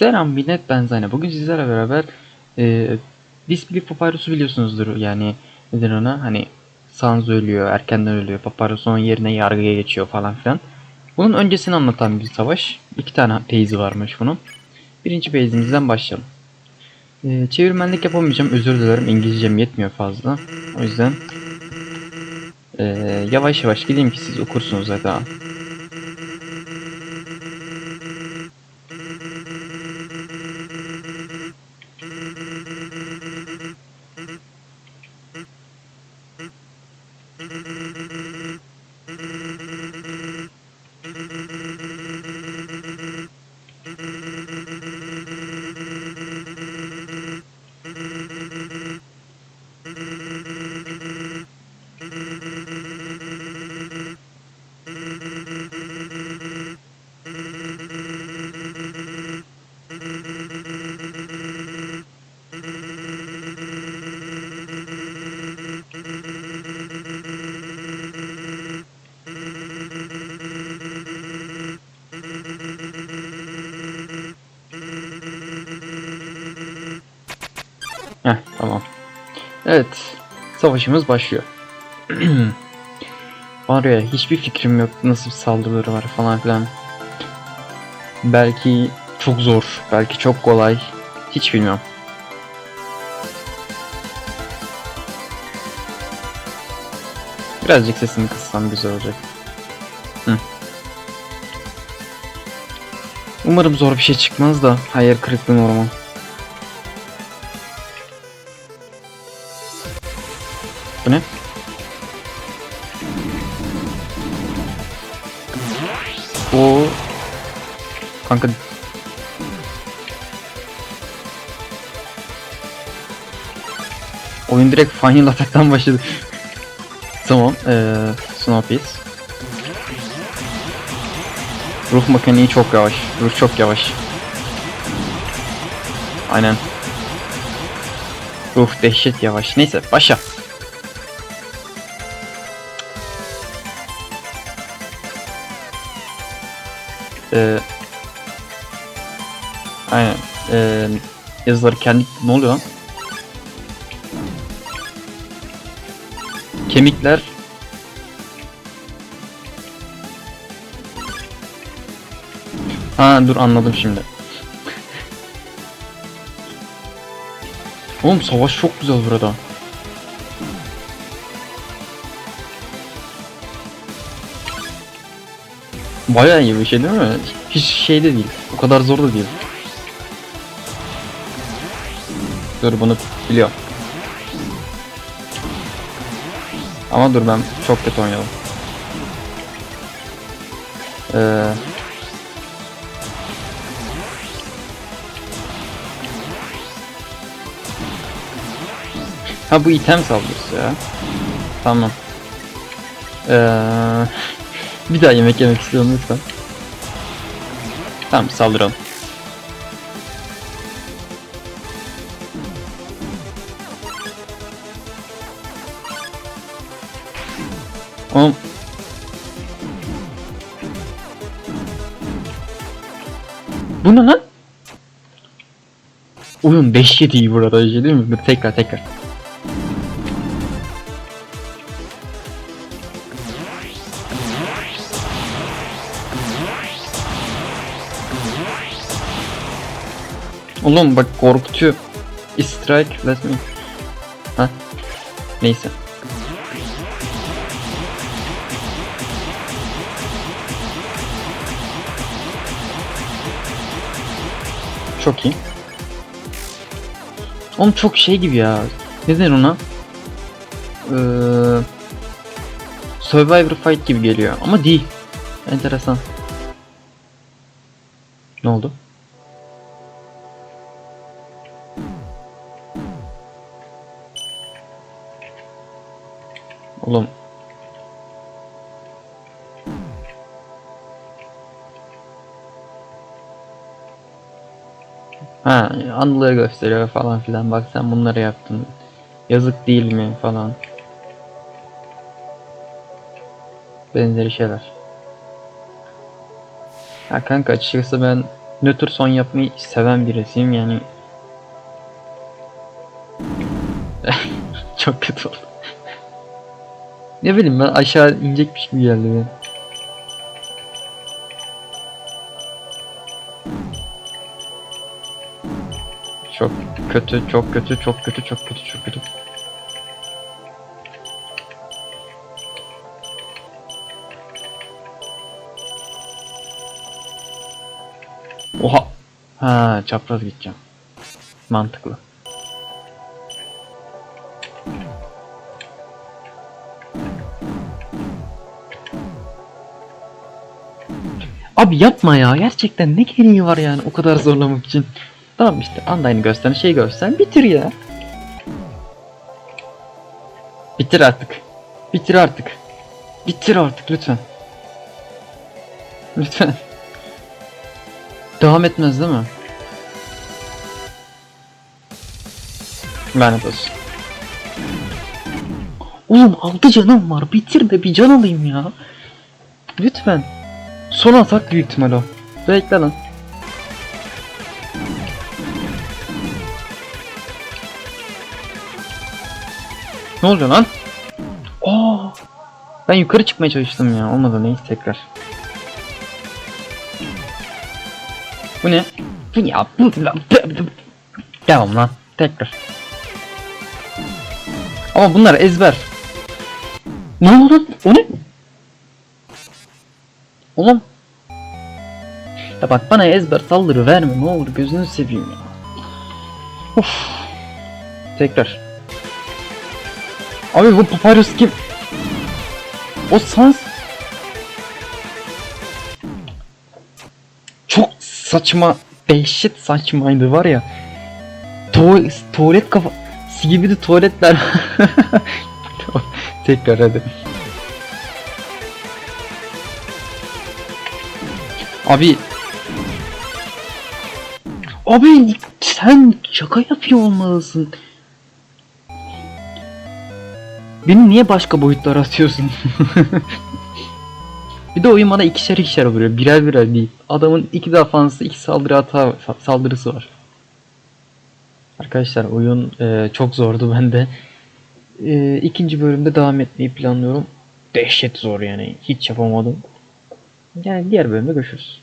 Selam millet ben Zayne. Bugün sizlerle beraber e, Display Papyrus'u biliyorsunuzdur. Yani nedir ona? Hani Sans ölüyor, erkenden ölüyor. Papyrus onun yerine yargıya geçiyor falan filan. Bunun öncesini anlatan bir savaş. İki tane base'i varmış bunun. Birinci base'imizden başlayalım. E, çevirmenlik yapamayacağım. Özür dilerim. İngilizcem yetmiyor fazla. O yüzden e, yavaş yavaş gideyim ki siz okursunuz zaten. Heh tamam. Evet. Savaşımız başlıyor. Var ya hiçbir fikrim yok nasıl bir saldırıları var falan filan. Belki çok zor, belki çok kolay. Hiç bilmiyorum. Birazcık sesini kıssam güzel olacak. Hı. Umarım zor bir şey çıkmaz da hayır kırıklığı normal. O kanka Oyun direkt final ataktan başladı. tamam, eee Snowpiece. Ruh mekaniği çok yavaş. Ruh çok yavaş. Aynen. Ruh dehşet yavaş. Neyse başla. Ee, aynen. Ee, yazıları kendi... Ne oluyor lan? Kemikler... Ha dur anladım şimdi. Oğlum savaş çok güzel burada. Bayağı iyi bir şey değil mi? Hiç şey de değil. O kadar zor da değil. Dur bunu biliyorum. Ama dur ben çok kötü oynadım. Ee... Ha bu item saldırısı ya. Tamam. Ee... Bir daha yemek yemek istiyorum lütfen. Tamam saldıralım. Oğlum. Bu ne lan? Oyun dehşet iyi burada şey değil mi? Tekrar tekrar. Oğlum bak korkutuyor. Strike let me. Ha? Neyse. Çok iyi. Oğlum çok şey gibi ya. Ne denir ona? Ee, Survivor fight gibi geliyor ama değil. Enteresan. Ne oldu? Oğlum. Ha, anıları gösteriyor falan filan. Bak sen bunları yaptın. Yazık değil mi falan. Benzeri şeyler. Ha kanka açıkçası ben nötr son yapmayı seven birisiyim yani. Çok kötü oldu. Ne bileyim ben aşağı inecekmiş gibi geldi ya. Çok kötü, çok kötü, çok kötü, çok kötü, çok kötü. Oha. Ha, çapraz gideceğim. Mantıklı. Abi yapma ya. Gerçekten ne gereği var yani o kadar zorlamak için. Tamam işte Undyne'ı gösteren şey gösteren bitir ya. Bitir artık. Bitir artık. Bitir artık lütfen. Lütfen. Devam etmez değil mi? Lanet olsun. Oğlum 6 canım var. Bitir de bir can alayım ya. Lütfen. Son atak büyük ihtimal o. Bekle lan. Ne oluyor lan? Oo. Ben yukarı çıkmaya çalıştım ya. Olmadı neyse tekrar. Bu ne? Bu ya bu Devam lan. Tekrar. Ama bunlar ezber. Ne oldu lan? O ne? Oğlum. Ya bak bana ezber saldırı verme ne olur gözünü seveyim ya. Of. Tekrar. Abi bu Papyrus kim? O sans... Çok saçma, dehşet saçmaydı var ya. Tuval tuvalet kafa... gibi de tuvaletler. Tekrar hadi. Abi... Abi sen şaka yapıyor olmalısın. Beni niye başka boyutlara atıyorsun? bir de oyun bana ikişer ikişer vuruyor. Birer birer değil. Adamın iki defansı, iki saldırı hata saldırısı var. Arkadaşlar oyun e, çok zordu bende. E, ikinci bölümde devam etmeyi planlıyorum. Dehşet zor yani. Hiç yapamadım. Yani diğer bölümde görüşürüz.